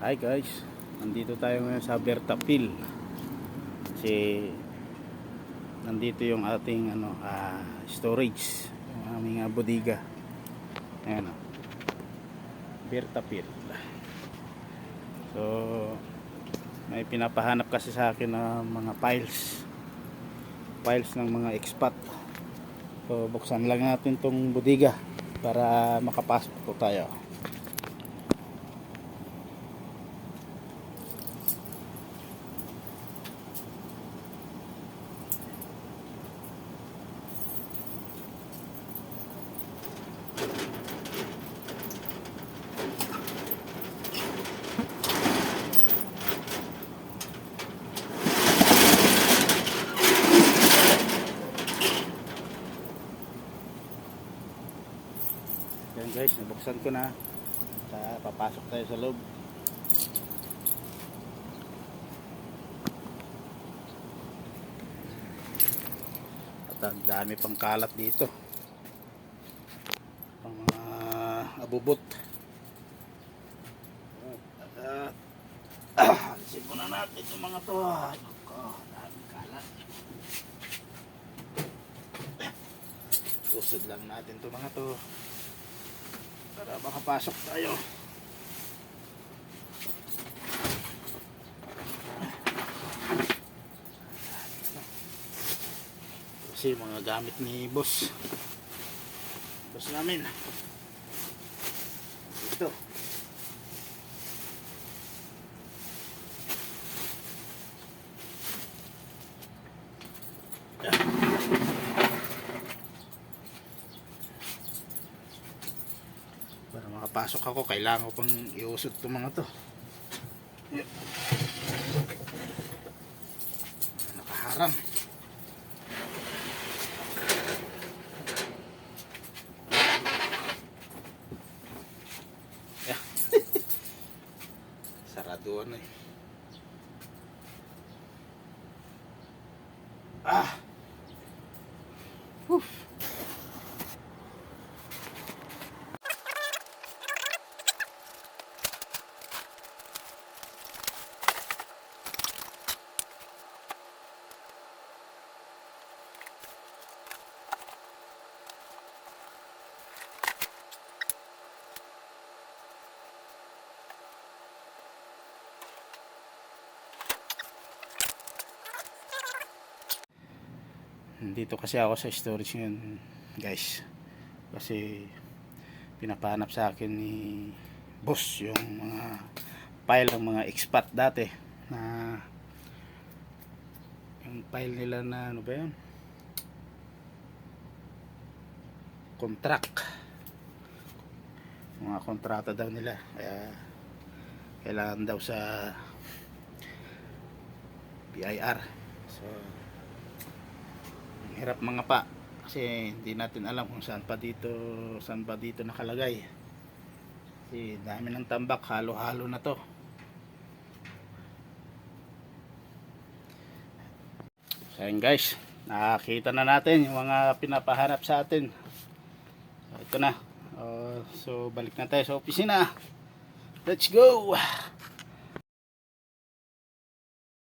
Hi guys, nandito tayo ngayon sa Bertapil. Kasi nandito yung ating ano ah, storage, yung aming ah, bodega. Ayan o. Bertapil. So may pinapahanap kasi sa akin na mga files. Files ng mga expat. So buksan lang natin tong bodega para makapasok po tayo. Yan guys, nabuksan ko na. Sa papasok tayo sa loob. At ang dami pang kalat dito. Pang mga abubot. At uh, alisin muna natin yung mga to. Ay, nako, daming kalat. Usod lang natin to mga to makapasok tayo. Kasi mga gamit ni boss. Boss namin. Ito para makapasok ako kailangan ko pang iusod itong mga to. Nakaharang. Na eh. Ah. Whew. Dito kasi ako sa storage ngayon, guys. Kasi pinapanap sa akin ni boss yung mga file ng mga expat dati na yung file nila na ano ba yun? Contract. Mga kontrata daw nila. Kaya kailangan daw sa BIR. So hirap mga pa. Kasi hindi natin alam kung saan pa dito saan pa dito nakalagay. Kasi dami ng tambak halo halo na to. So yun guys. Nakakita na natin yung mga pinapahanap sa atin. So, ito na. Oh, so balik na tayo sa opisina. Let's go